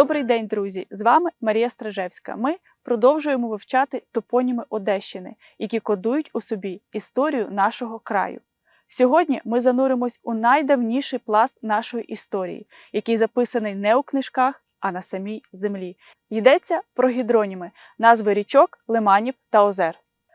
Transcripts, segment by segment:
Добрий день, друзі! З вами Марія Стражевська. Ми продовжуємо вивчати топоніми Одещини, які кодують у собі історію нашого краю. Сьогодні ми зануримось у найдавніший пласт нашої історії, який записаний не у книжках, а на самій землі. Йдеться про гідроніми, назви річок, лиманів та озер.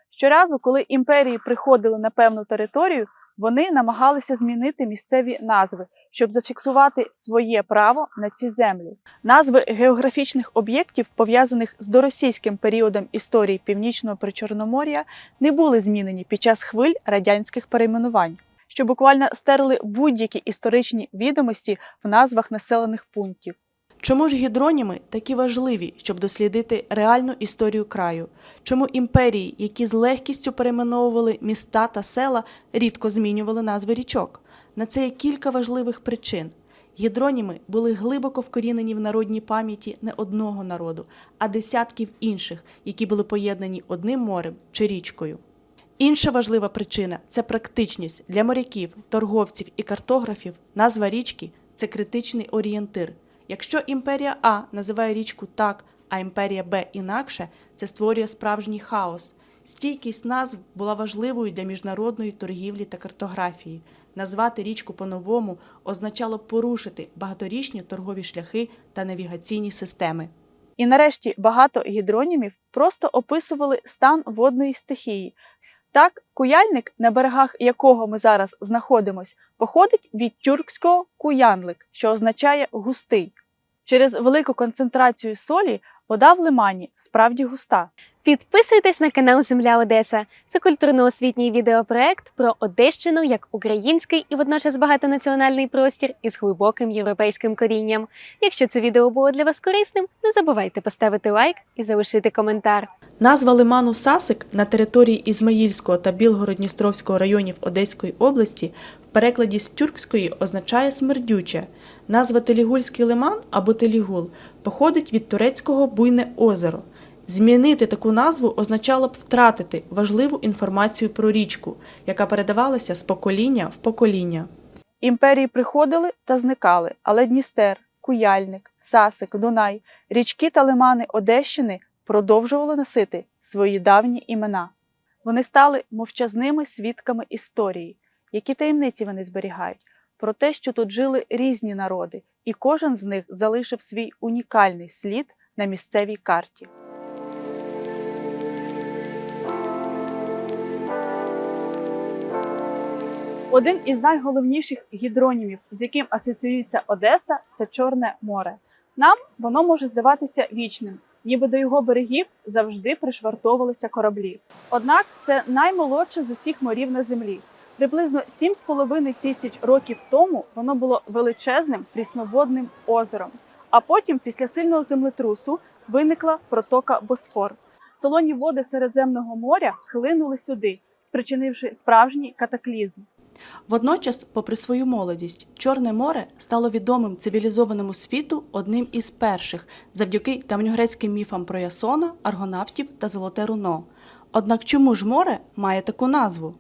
Щоразу, коли імперії приходили на певну територію, вони намагалися змінити місцеві назви, щоб зафіксувати своє право на ці землі. Назви географічних об'єктів, пов'язаних з доросійським періодом історії Північного Причорномор'я, не були змінені під час хвиль радянських перейменувань, що буквально стерли будь-які історичні відомості в назвах населених пунктів. Чому ж гідроніми такі важливі, щоб дослідити реальну історію краю? Чому імперії, які з легкістю перейменовували міста та села, рідко змінювали назви річок? На це є кілька важливих причин. Гідроніми були глибоко вкорінені в народній пам'яті не одного народу, а десятків інших, які були поєднані одним морем чи річкою. Інша важлива причина це практичність для моряків, торговців і картографів. Назва річки це критичний орієнтир. Якщо імперія А називає річку так, а імперія Б інакше, це створює справжній хаос. Стійкість назв була важливою для міжнародної торгівлі та картографії. Назвати річку по-новому означало порушити багаторічні торгові шляхи та навігаційні системи. І нарешті багато гідронімів просто описували стан водної стихії. Так, куяльник, на берегах якого ми зараз знаходимось, походить від тюркського куянлик, що означає густий. Через велику концентрацію солі вода в лимані справді густа. Підписуйтесь на канал Земля Одеса. Це культурно-освітній відеопроект про Одещину як український і водночас багатонаціональний простір із глибоким європейським корінням. Якщо це відео було для вас корисним, не забувайте поставити лайк і залишити коментар. Назва лиману Сасик на території Ізмаїльського та Білгород-Дністровського районів Одеської області в перекладі з тюркської означає смердюче. Назва Телігульський лиман або Телігул походить від турецького буйне озеро. Змінити таку назву означало б втратити важливу інформацію про річку, яка передавалася з покоління в покоління. Імперії приходили та зникали, але Дністер, Куяльник, Сасик, Дунай, річки та лимани Одещини продовжували носити свої давні імена. Вони стали мовчазними свідками історії, які таємниці вони зберігають, про те, що тут жили різні народи, і кожен з них залишив свій унікальний слід на місцевій карті. Один із найголовніших гідронімів, з яким асоціюється Одеса, це Чорне море. Нам воно може здаватися вічним, ніби до його берегів завжди пришвартовувалися кораблі. Однак це наймолодше з усіх морів на землі. Приблизно 7,5 тисяч років тому воно було величезним прісноводним озером. А потім, після сильного землетрусу, виникла протока Босфор. Солоні води Середземного моря хлинули сюди, спричинивши справжній катаклізм. Водночас, попри свою молодість, Чорне море стало відомим цивілізованому світу одним із перших завдяки давньогрецьким міфам про Ясона, аргонавтів та Золоте Руно. Однак чому ж море має таку назву?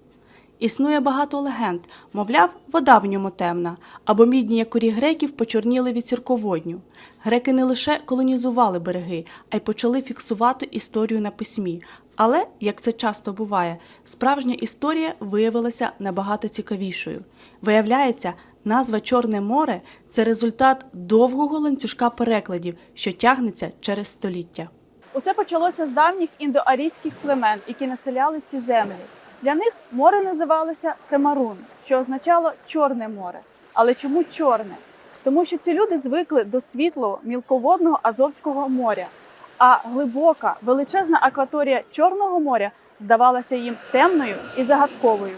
Існує багато легенд, мовляв, вода в ньому темна, або мідні якорі греків почорніли від сірководню. Греки не лише колонізували береги, а й почали фіксувати історію на письмі. Але, як це часто буває, справжня історія виявилася набагато цікавішою. Виявляється, назва Чорне море це результат довгого ланцюжка перекладів, що тягнеться через століття. Усе почалося з давніх індоарійських племен, які населяли ці землі. Для них море називалося Темарун, що означало Чорне море. Але чому чорне? Тому що ці люди звикли до світлого мілководного Азовського моря, а глибока величезна акваторія Чорного моря здавалася їм темною і загадковою.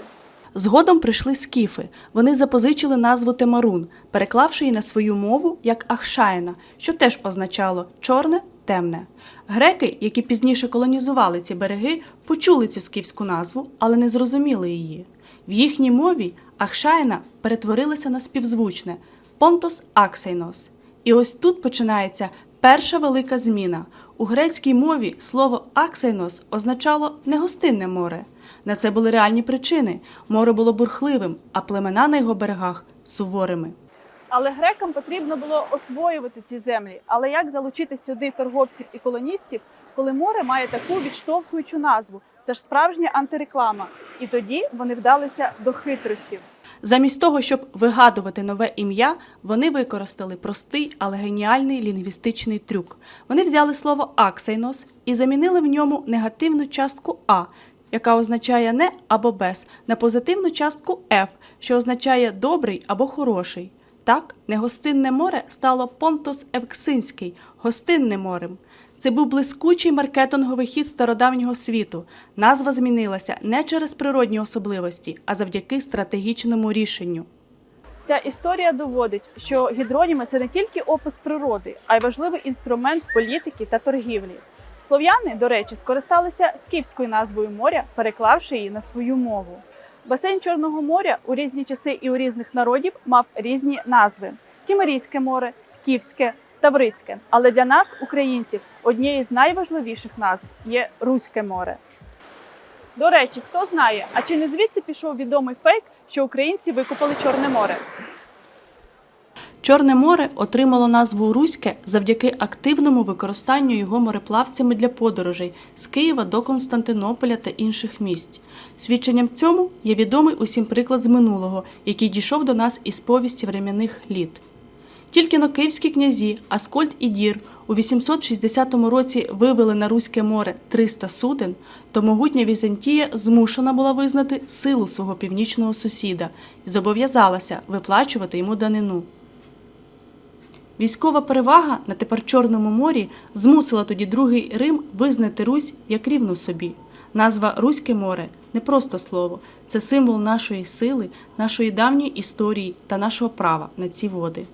Згодом прийшли скіфи. Вони запозичили назву Темарун, переклавши її на свою мову як Ахшаїна, що теж означало чорне, темне. Греки, які пізніше колонізували ці береги, почули цю скіфську назву, але не зрозуміли її. В їхній мові Ахшаїна перетворилася на співзвучне Понтос Аксейнос. І ось тут починається перша велика зміна. У грецькій мові слово Аксейнос означало негостинне море. На це були реальні причини. Море було бурхливим, а племена на його берегах суворими. Але грекам потрібно було освоювати ці землі. Але як залучити сюди торговців і колоністів, коли море має таку відштовхуючу назву? Це ж справжня антиреклама. І тоді вони вдалися до хитрощів. Замість того, щоб вигадувати нове ім'я, вони використали простий, але геніальний лінгвістичний трюк. Вони взяли слово аксейнос і замінили в ньому негативну частку а, яка означає не або без, на позитивну частку «ф», що означає добрий або хороший. Так, негостинне море стало Понтос Евксинський, гостинним морем. Це був блискучий маркетинговий хід стародавнього світу. Назва змінилася не через природні особливості, а завдяки стратегічному рішенню. Ця історія доводить, що гідроніми це не тільки опис природи, а й важливий інструмент політики та торгівлі. Слов'яни, до речі, скористалися скіфською назвою моря, переклавши її на свою мову. Басейн Чорного моря у різні часи і у різних народів мав різні назви: Кімерійське море, Скіфське, Таврицьке. Але для нас, українців, однією з найважливіших назв є Руське море. До речі, хто знає, а чи не звідси пішов відомий фейк, що українці викупали Чорне море? Чорне море отримало назву Руське завдяки активному використанню його мореплавцями для подорожей з Києва до Константинополя та інших місць. Свідченням цьому є відомий усім приклад з минулого, який дійшов до нас із повісті врем'яних літ. Тільки но київські князі Аскольд і Дір у 860 році вивели на Руське море 300 суден, то могутня Візантія змушена була визнати силу свого північного сусіда і зобов'язалася виплачувати йому данину. Військова перевага на тепер Чорному морі змусила тоді другий Рим визнати Русь як рівну собі. Назва Руське море не просто слово, це символ нашої сили, нашої давньої історії та нашого права на ці води.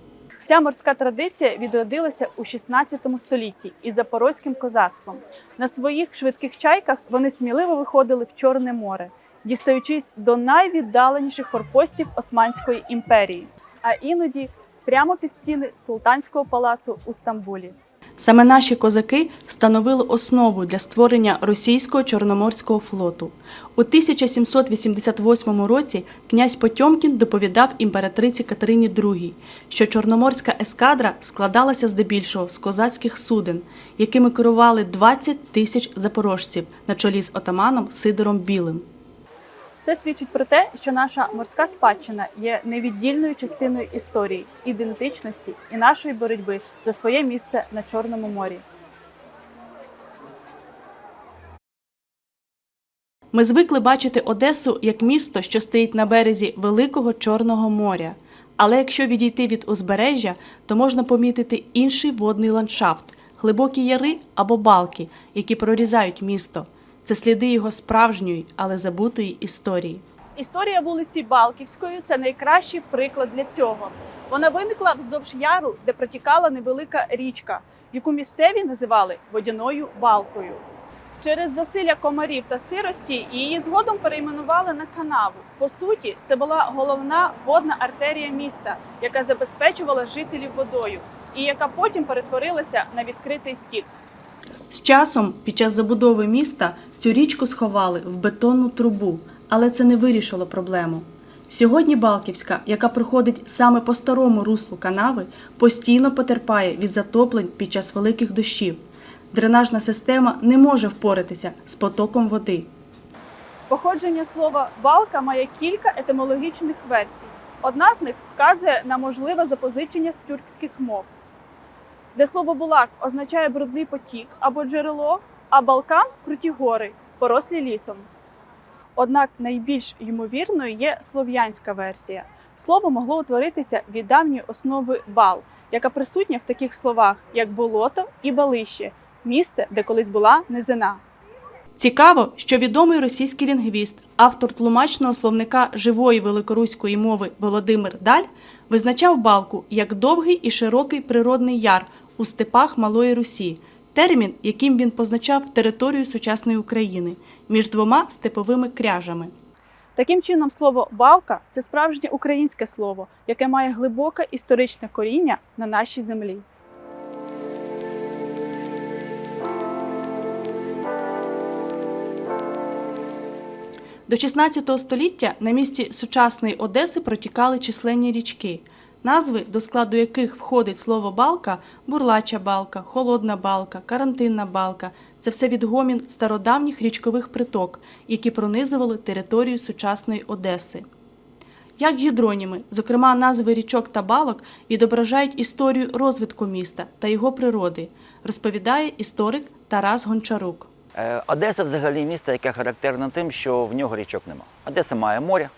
Ця морська традиція відродилася у 16 столітті із запорозьким козацтвом. На своїх швидких чайках вони сміливо виходили в Чорне море, дістаючись до найвіддаленіших форпостів Османської імперії, а іноді прямо під стіни султанського палацу у Стамбулі. Саме наші козаки становили основу для створення російського чорноморського флоту. У 1788 році князь Потьомкін доповідав імператриці Катерині II, що чорноморська ескадра складалася здебільшого з козацьких суден, якими керували 20 тисяч запорожців на чолі з отаманом Сидором Білим. Це свідчить про те, що наша морська спадщина є невіддільною частиною історії, ідентичності і нашої боротьби за своє місце на Чорному морі. Ми звикли бачити Одесу як місто, що стоїть на березі Великого Чорного моря. Але якщо відійти від узбережжя, то можна помітити інший водний ландшафт глибокі яри або балки, які прорізають місто. Це сліди його справжньої, але забутої історії. Історія вулиці Балківської це найкращий приклад для цього. Вона виникла вздовж яру, де протікала невелика річка, яку місцеві називали водяною балкою. Через засилля комарів та сирості її згодом перейменували на канаву. По суті, це була головна водна артерія міста, яка забезпечувала жителів водою, і яка потім перетворилася на відкритий стік. З часом, під час забудови міста, цю річку сховали в бетонну трубу, але це не вирішило проблему. Сьогодні Балківська, яка проходить саме по старому руслу канави, постійно потерпає від затоплень під час великих дощів. Дренажна система не може впоратися з потоком води. Походження слова балка має кілька етимологічних версій. Одна з них вказує на можливе запозичення з тюркських мов, де слово булак означає брудний потік або джерело, а балкан круті гори, порослі лісом. Однак найбільш ймовірною є слов'янська версія. Слово могло утворитися від давньої основи бал, яка присутня в таких словах, як болото і балище, місце, де колись була низина. Цікаво, що відомий російський лінгвіст, автор тлумачного словника живої великоруської мови Володимир Даль визначав балку як довгий і широкий природний яр у степах Малої Русі, термін, яким він позначав територію сучасної України між двома степовими кряжами. Таким чином, слово балка це справжнє українське слово, яке має глибоке історичне коріння на нашій землі. До 16 століття на місці сучасної Одеси протікали численні річки. Назви, до складу яких входить слово балка, бурлача балка, холодна балка, карантинна балка це все відгомін стародавніх річкових приток, які пронизували територію сучасної Одеси. Як гідроніми, зокрема назви річок та балок, відображають історію розвитку міста та його природи, розповідає історик Тарас Гончарук. Е, Одеса взагалі місто, яке характерне тим, що в нього річок нема. Одеса має море,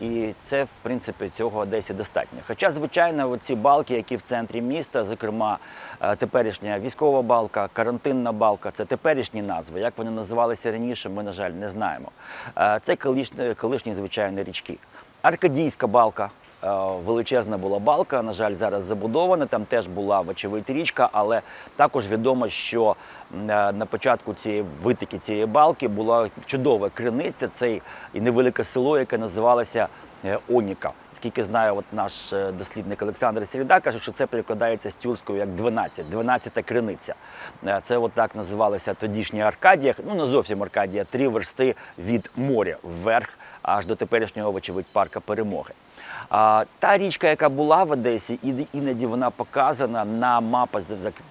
і це, в принципі, цього Одесі достатньо. Хоча, звичайно, ці балки, які в центрі міста, зокрема е, теперішня військова балка, карантинна балка, це теперішні назви. Як вони називалися раніше, ми, на жаль, не знаємо. Е, Це колишні, колишні звичайні річки. Аркадійська балка. Е, Величезна була балка, на жаль, зараз забудована. Там теж була вочевидь річка, але також відомо, що е, на початку цієї витоки цієї балки була чудова криниця, це і невелике село, яке називалося е, Оніка. Скільки знаю, от наш дослідник Олександр Середа каже, що це перекладається з тюркською як 12, 12 криниця. Це от так називалася тодішня Аркадія, ну не зовсім Аркадія, три версти від моря вверх аж до теперішнього, вочевидь, парка перемоги. А, та річка, яка була в Одесі, і- іноді вона показана на мапах,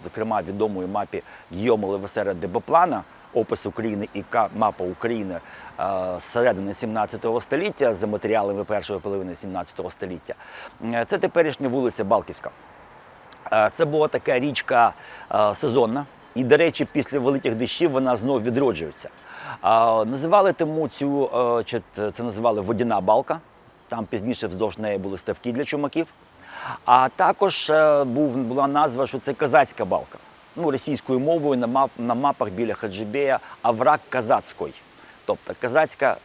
зокрема відомої мапі Гйомо Левесера Дебоплана, опис України і мапа України середини 17 століття за матеріалами першої половини 17 століття. Е, Це теперішня вулиця Балківська. Це була така річка сезонна, і, до речі, після великих дощів вона знову відроджується. Називали тому цю е, чи це називали водяна балка. Там пізніше вздовж неї були ставки для чумаків. А також е, був, була назва, що це козацька балка. Ну, російською мовою на, мап, на мапах біля Хаджибея Аврак Казацький. Тобто казацька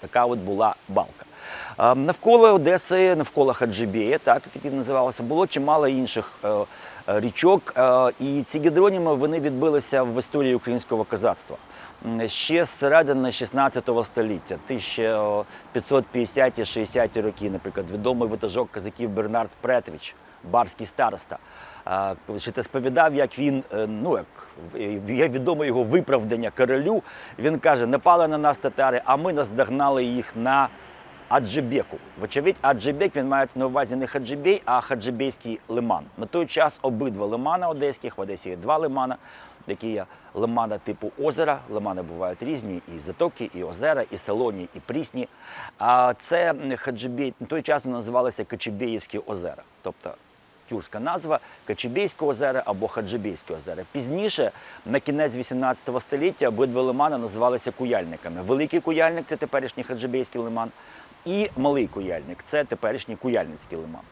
така от була балка. Е, Навколо Одеси, навколо Хаджибея, так як і називалося, було чимало інших річок. І ці гідроніми вони відбилися в історії українського козацтва. Ще з середини 16 століття, 1550-60 роки, наприклад, відомий витажок козаків Бернард Претвіч, барський староста. Ще сповідав, як він, е, ну як е, є відоме його виправдання королю. Він каже: напали на нас татари, а ми наздогнали їх на Аджибеку. Вочевидь, Аджибек він має на увазі не Хаджибей, а Хаджибейський лиман. На той час обидва лимана одеських, в Одесі є два лимана, які є лимана типу озера. Лимани бувають різні, і затоки, і озера, і солоні, і прісні. А це м, Хаджибей, на той час називалися Качебеївські озера. Тобто тюркська назва Качебейське озеро або Хаджибейське озеро. Пізніше, на кінець 18 століття, обидва лимани називалися куяльниками. Великий куяльник це теперішній Хаджибейський лиман, і малий куяльник це теперішній куяльницький лиман.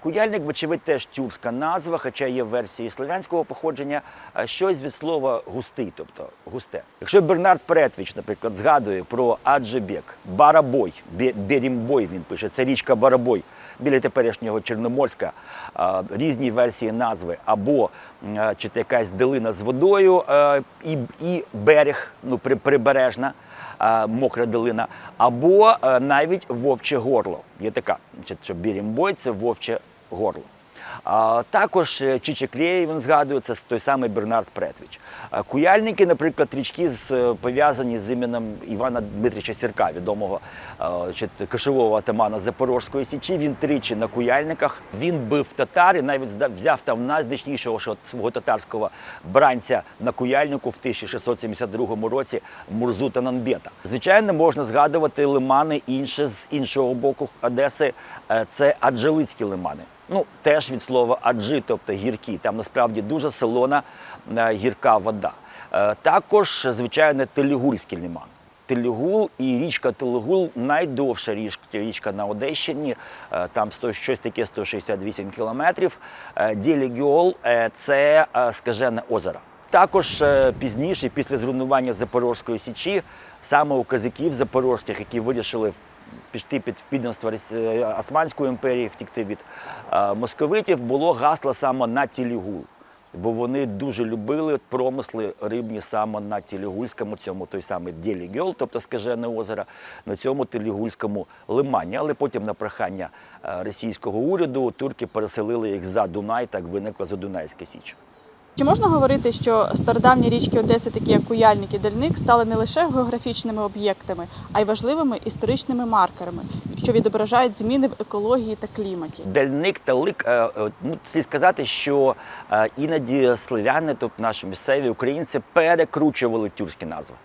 Куяльник, вочевидь, теж тюркська назва, хоча є версії слов'янського походження, щось від слова густий, тобто густе. Якщо Бернард Претвіч, наприклад, згадує про Аджебек, Барабой, Берімбой, він пише, це річка Барабой біля теперішнього Чорноморська, різні версії назви, або чи якась долина з водою і, і берег, ну, при- прибережна мокра долина, або е, навіть вовче горло. Є така, чи Бірімбой це вовче горло. А, також е, Чичеклєєв, він згадує, це той самий Бернард Претвіч. Куяльники, наприклад, річки е, пов'язані з іменем Івана Дмитрича Сірка, відомого кошового атамана Запорозької Січі. Він тричі на Куяльниках. Він бив татар і навіть взяв там найзначнішого що свого татарського бранця на Куяльнику в 1672 році Мурзу Тананбета. Звичайно, можна згадувати лимани інші з іншого боку Одеси. Е, Це аджелицькі лимани. Ну, теж від слова аджи, тобто гіркі. Там насправді дуже солона е, гірка вода. Е, Також, звичайно, Телігульський лиман. Телігул і річка Телігул найдовша річка, на Одещині. Е, Там щось таке 168 кілометрів. Дєлігіол е, це скажене озеро. Також пізніше, після зруйнування Запорозької січі, саме у козаків запорозьких, які вирішили піти під підданство е, Османської імперії, втікти від е, московитів, було гасло саме на Тілігул. Бо вони дуже любили промисли рибні саме на Тілігульському, цьому той самий Дєлігьол, тобто скажене озеро, на цьому Тілігульському лимані. Але потім на прохання е, російського уряду турки переселили їх за Дунай, так виникла Задунайська Січ. Чи можна говорити, що стародавні річки Одеси, такі як Куяльник і Дальник, стали не лише географічними об'єктами, а й важливими історичними маркерами? що відображають зміни в екології та кліматі. Дальник та лик, е, е, ну слід сказати, що е, іноді слов'яни, тобто наші місцеві українці, перекручували тюркські назви.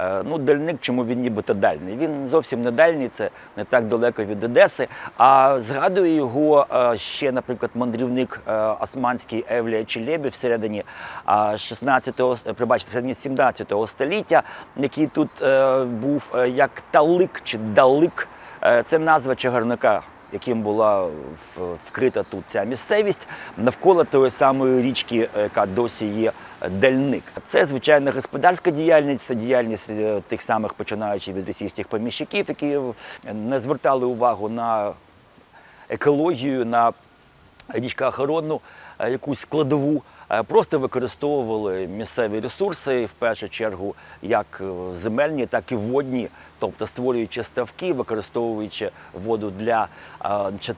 Е, Ну, дальник, чому він нібито дальний? Він зовсім не дальній, це не так далеко від Одеси. А згадує його е, ще, наприклад, мандрівник е, османський Евлія Челебі всередині 16-го, е, пробачте, всередині 17-го століття, який тут був як талик чи далик. Це назва чагарника, яким була вкрита тут ця місцевість навколо тої самої річки, е, яка досі є дальник. Це звичайно господарська діяльність, це діяльність е, тих самих починаючи від російських поміщиків, які е, не звертали увагу на екологію, на річкоохоронну е, якусь складову. Е, Просто використовували місцеві ресурси, в першу чергу, як е, земельні, так і водні, тобто створюючи ставки, використовуючи воду для чит,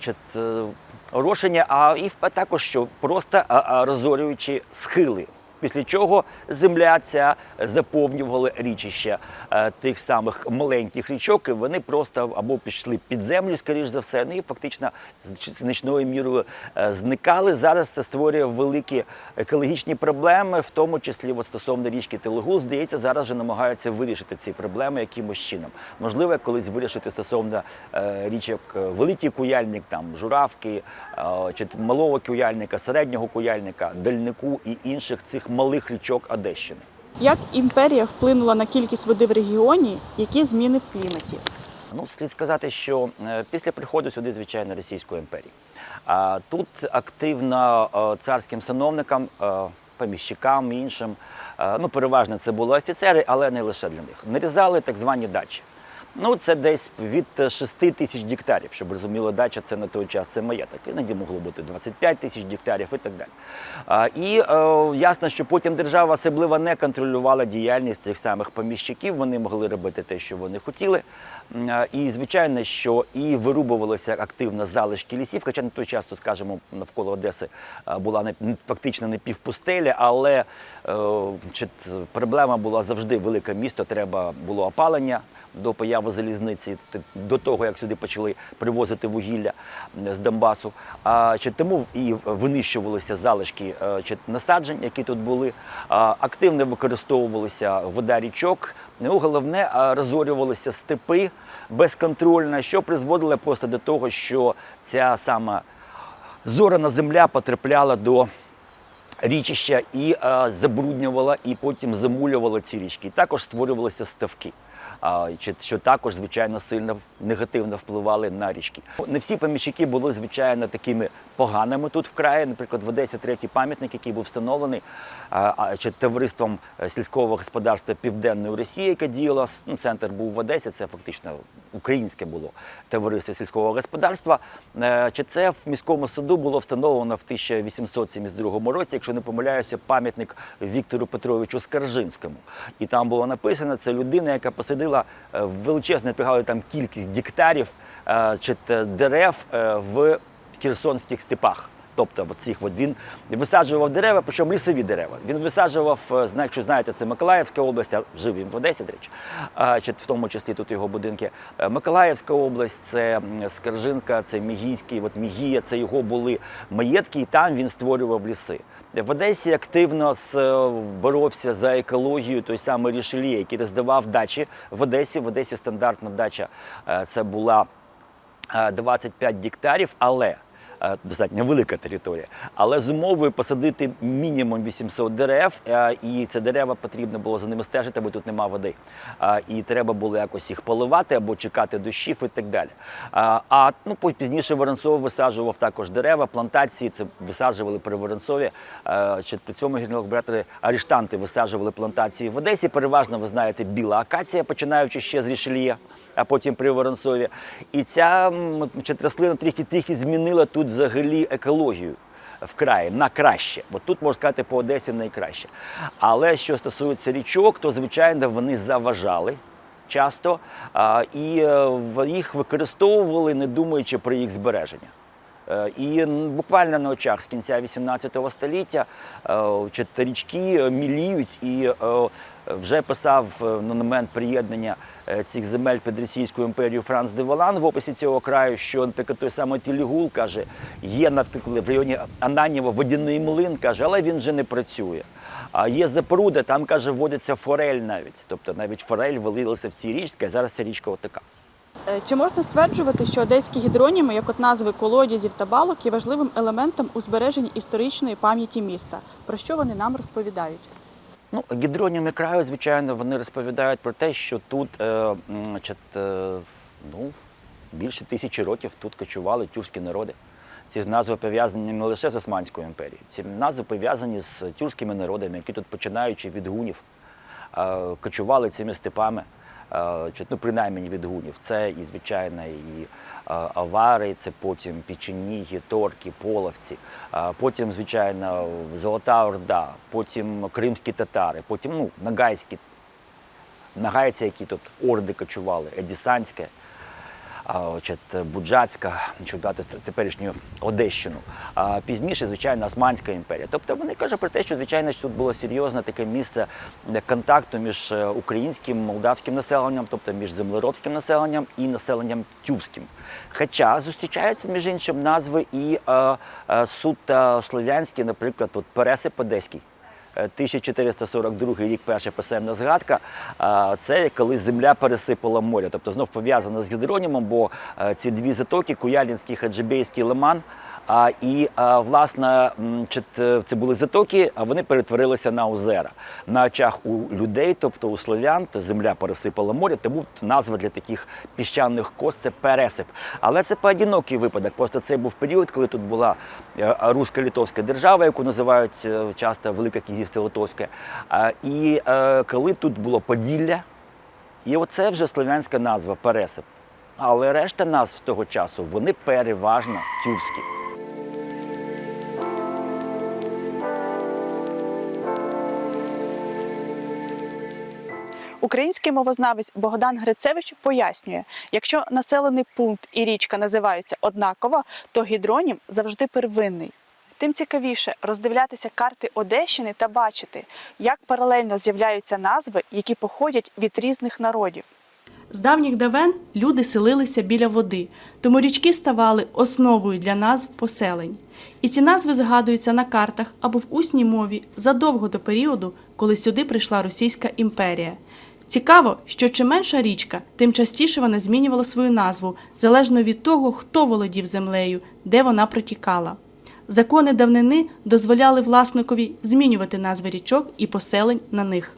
чит, е, е, орошення, а і також що просто е, е, розорюючи схили. Після чого земля ця заповнювала річища е, тих самих маленьких річок, і вони просто або пішли під землю, скоріш за все, ну і фактично значною мірою е, зникали. Зараз це створює великі екологічні проблеми, в тому числі от стосовно річки Телегул. Здається, зараз вже намагаються вирішити ці проблеми якимось чином. Можливо, колись вирішити стосовно е, річок Великий Куяльник, там Журавки, чи малого куяльника, середнього куяльника, дальнику і інших цих малих річок Одещини. Як імперія вплинула на кількість води в регіоні, які зміни в кліматі? Ну, слід сказати, що е, після приходу сюди, звичайно, Російської імперії. А тут активно е, царським сановникам, е, поміщикам іншим, ну, переважно це були офіцери, але не лише для них. Нарізали так звані дачі. Ну, це десь від 6 тисяч гектарів, щоб розуміло, дача це на той час це маєток. Іноді могло бути 25 тисяч гектарів і так далі. А, і е, ясно, що потім держава особливо не контролювала діяльність цих самих поміщиків. Вони могли робити те, що вони хотіли. І звичайно, що і вирубувалися активно залишки лісів, хоча на той час, то, скажімо, навколо Одеси е, була не фактично не півпустеля, але е, проблема була завжди велике місто. Треба було опалення до появи залізниці, до того як сюди почали привозити вугілля з Донбасу. А чи тому і винищувалися залишки е, чи насаджень, які тут були. Активно використовувалися вода річок. Ну, головне, розорювалися степи безконтрольно, що призводило просто до того, що ця сама зорана земля потрапляла до річища і е, забруднювала, і потім замулювала ці річки. Також створювалися ставки. А, чи- що також, звичайно, сильно негативно впливали на річки. Не всі помічники були, звичайно, такими поганими тут в краї. Наприклад, в Одесі третій пам'ятник, який був встановлений чи товариством е, сільського господарства Південної Росії, яке діяло. Ну, центр був в Одесі, це фактично українське було товариство сільського господарства. Е, Чи це в міському суду було встановлено в 1872 році, якщо не помиляюся, пам'ятник Віктору Петровичу Скаржинському. І там було написано, це людина, яка посадила е, величезну, там кількість гектарів чи дерев в херсонських степах. Тобто от цих от він висаджував дерева, причому лісові дерева. Він висаджував, е, якщо знаєте, це Миколаївська область, а жив він в Одесі, до речі, в тому числі тут його будинки. Е, Миколаївська область, це Скаржинка, це Мігійський, от Мігія, це його були маєтки, і там він створював ліси. В Одесі активно е, боровся за екологію той самий Рішелі, який роздавав дачі в Одесі. В Одесі стандартна дача це була е, 25 гектарів, але достатньо велика територія. Але з умовою посадити мінімум 800 дерев, е, і це дерева потрібно було за ними стежити, бо тут нема води. Е, І треба було якось їх поливати або чекати дощів і так далі. Е, А ну, пізніше Воронцов висаджував також дерева, плантації, це висаджували при Воронцові. Е, Чи при цьому генерал-губернатори арештанти висаджували плантації в Одесі. Переважно, ви знаєте, біла акація, починаючи ще з Рішельє а потім при Воронцові. І ця рослина трохи трохи змінила тут взагалі екологію. В краї на краще, бо тут можна сказати по Одесі найкраще. Але що стосується річок, то звичайно вони заважали часто і е, їх використовували, не думаючи про їх збереження. Е, І буквально на очах з кінця 18 століття е, чи та річки е, міліють і вже писав е, на момент приєднання цих земель під Російською імперією Франц де Волан в описі цього краю, що, наприклад, той самий Тілігул каже, є, наприклад, в районі Ананєва водяний млин, каже, але він вже не працює. А є запруда, там каже, водиться форель навіть. Тобто навіть форель вилилася в цій річці, а зараз ця річка отака. Е, Чи можна стверджувати, що одеські гідроніми, як от назви колодязів та балок, є важливим елементом у збереженні історичної пам'яті міста? Про що вони нам розповідають? Ну, гідроніми краю, звичайно, вони розповідають про те, що тут е, значить, е, ну, більше тисячі років тут кочували тюркські народи. Ці назви пов'язані не лише з Османською імперією, ці назви пов'язані з тюркськими народами, які тут, починаючи від гунів, е, кочували цими степами, ну, принаймні від гунів. Це і, звичайно, і е, авари, це потім печеніги, торки, половці, потім, звичайно, Золота Орда, потім кримські татари, потім ну, нагайські, нагайці, які тут орди кочували, Едісанське, Буджацька, щоб теперішню Одещину. А пізніше, звичайно, Османська імперія. Тобто вони кажуть про те, що звичайно тут було серйозне таке місце контакту між е, українським, молдавським населенням, тобто між землеробським населенням і населенням тюркським. Хоча зустрічаються між іншим назви і е, е, суто слов'янські, наприклад, от Пересип Одеський. Е, 1442 рік перша писемна згадка. Це коли земля пересипала море. Тобто знов пов'язано з гідронімом, бо е, ці дві затоки Куялінський, Хаджибейський лиман. А, і власне е, це були затоки, а вони перетворилися на озера. На очах у людей, тобто у слов'ян, то земля пересипала море, тому назва для таких піщаних кос це пересип. Але це поодинокий випадок. Просто це був період, коли тут була е, русько-литовська держава, яку називають е, часто Велике Князівство Литовське. І е, коли тут було Поділля, і оце вже слов'янська назва Пересип. Але решта назв того часу вони переважно тюркські. Український мовознавець Богдан Грицевич пояснює, якщо населений пункт і річка називаються однаково, то гідронім завжди первинний. Тим цікавіше роздивлятися карти Одещини та бачити, як паралельно з'являються назви, які походять від різних народів. З давніх давен люди селилися біля води, тому річки ставали основою для назв поселень. І ці назви згадуються на картах або в усній мові задовго до періоду, коли сюди прийшла Російська імперія. Цікаво, що чим менша річка, тим частіше вона змінювала свою назву, залежно від того, хто володів землею, де вона протікала. Закони давнини дозволяли власникові змінювати назви річок і поселень на них.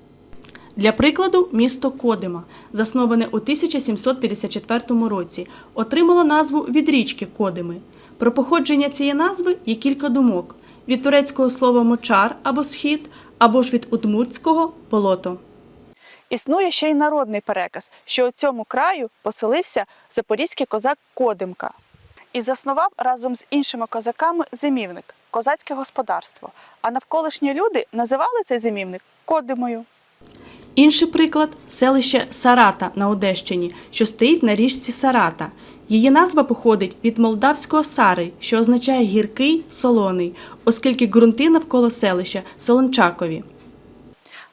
Для прикладу, місто Кодима, засноване у 1754 році, отримало назву від річки Кодими. Про походження цієї назви є кілька думок: від турецького слова мочар або схід, або ж від удмуртського болото. Існує ще й народний переказ, що у цьому краю поселився запорізький козак Кодимка і заснував разом з іншими козаками зимівник, козацьке господарство. А навколишні люди називали цей зимівник Кодимою. Інший приклад селище Сарата на Одещині, що стоїть на річці Сарата. Її назва походить від молдавського сари, що означає гіркий, солоний, оскільки ґрунти навколо селища солончакові.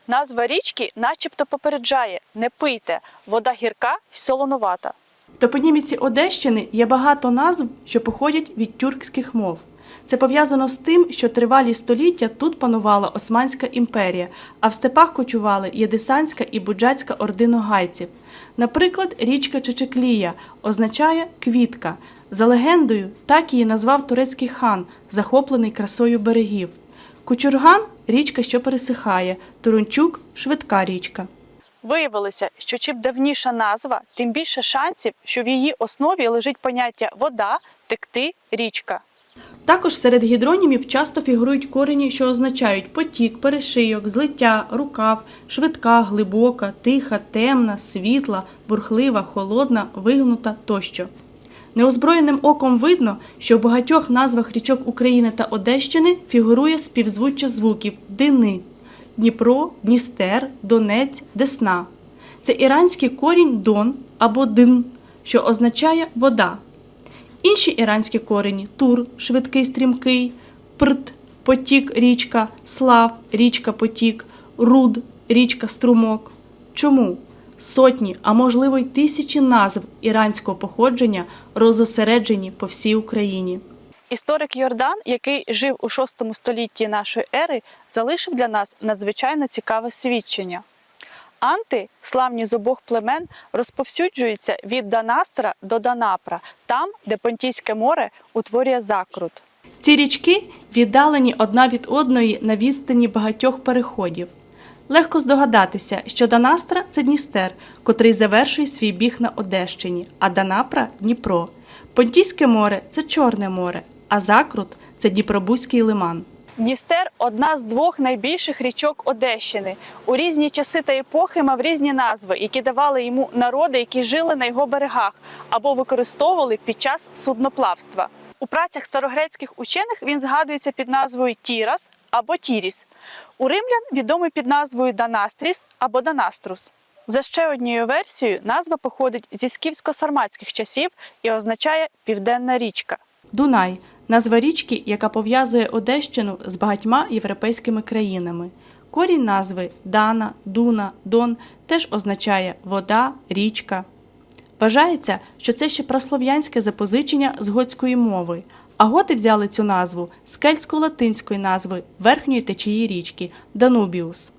Назва річки начебто попереджає: не пийте, вода гірка й солонувата. В топоніміці Одещини є багато назв, що походять від тюркських мов. Це пов'язано з тим, що тривалі століття тут панувала Османська імперія, а в степах кочували Єдисанська і Буджацька орди ногайців. Наприклад, річка Чечеклія означає квітка. За легендою, так її назвав турецький хан, захоплений красою берегів. Кучурган річка, що пересихає, Турунчук швидка річка. Виявилося, що чим давніша назва, тим більше шансів, що в її основі лежить поняття вода, текти, річка. Також серед гідронімів часто фігурують корені, що означають потік, перешийок, злиття, рукав, швидка, глибока, тиха, темна, світла, бурхлива, холодна, вигнута тощо. Неозброєним оком видно, що в багатьох назвах річок України та Одещини фігурує співзвуччя звуків дини Дніпро, Дністер, Донець, Десна. Це іранський корінь дон або дин, що означає вода. Інші іранські корені тур, швидкий стрімкий, прт, потік, річка, слав, річка потік, руд, річка струмок. Чому? Сотні, а можливо й тисячі назв іранського походження розосереджені по всій Україні. Історик Йордан, який жив у VI столітті нашої ери, залишив для нас надзвичайно цікаве свідчення. Анти, славні з обох племен, розповсюджуються від Данастра до Данапра, там, де Понтійське море утворює закрут. Ці річки віддалені одна від одної на відстані багатьох переходів. Легко здогадатися, що Данастра це Дністер, котрий завершує свій біг на Одещині, а Данапра Дніпро. Понтійське море це Чорне море, а Закрут це Дніпробузький лиман. Дністер одна з двох найбільших річок Одещини. У різні часи та епохи мав різні назви, які давали йому народи, які жили на його берегах або використовували під час судноплавства. У працях старогрецьких учених він згадується під назвою Тірас або Тіріс. У римлян відомий під назвою Данастріс або Данаструс. За ще однією версією, назва походить зі скіфсько-сарматських часів і означає південна річка. Дунай назва річки, яка пов'язує Одещину з багатьма європейськими країнами. Корінь назви Дана, Дуна, Дон теж означає вода, річка. Вважається, що це ще прослов'янське запозичення з готської мови, а готи взяли цю назву з кельтсько-латинської назви верхньої течії річки Данубіус.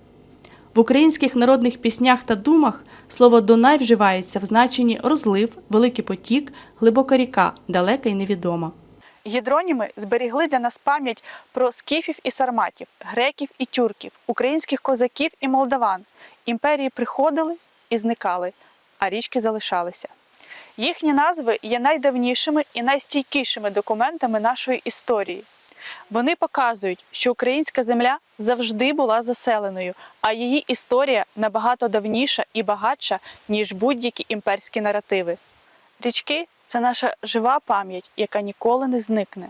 В українських народних піснях та думах слово Дунай вживається в значенні розлив, великий потік, глибока ріка, далека і невідома. Гідроніми зберігли для нас пам'ять про скіфів і сарматів, греків і тюрків, українських козаків і молдаван. Імперії приходили і зникали, а річки залишалися. Їхні назви є найдавнішими і найстійкішими документами нашої історії. Вони показують, що українська земля завжди була заселеною, а її історія набагато давніша і багатша, ніж будь-які імперські наративи. Річки це наша жива пам'ять, яка ніколи не зникне.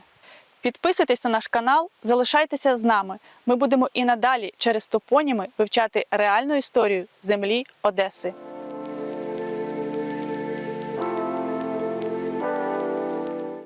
Підписуйтесь на наш канал, залишайтеся з нами. Ми будемо і надалі через топоніми вивчати реальну історію землі Одеси.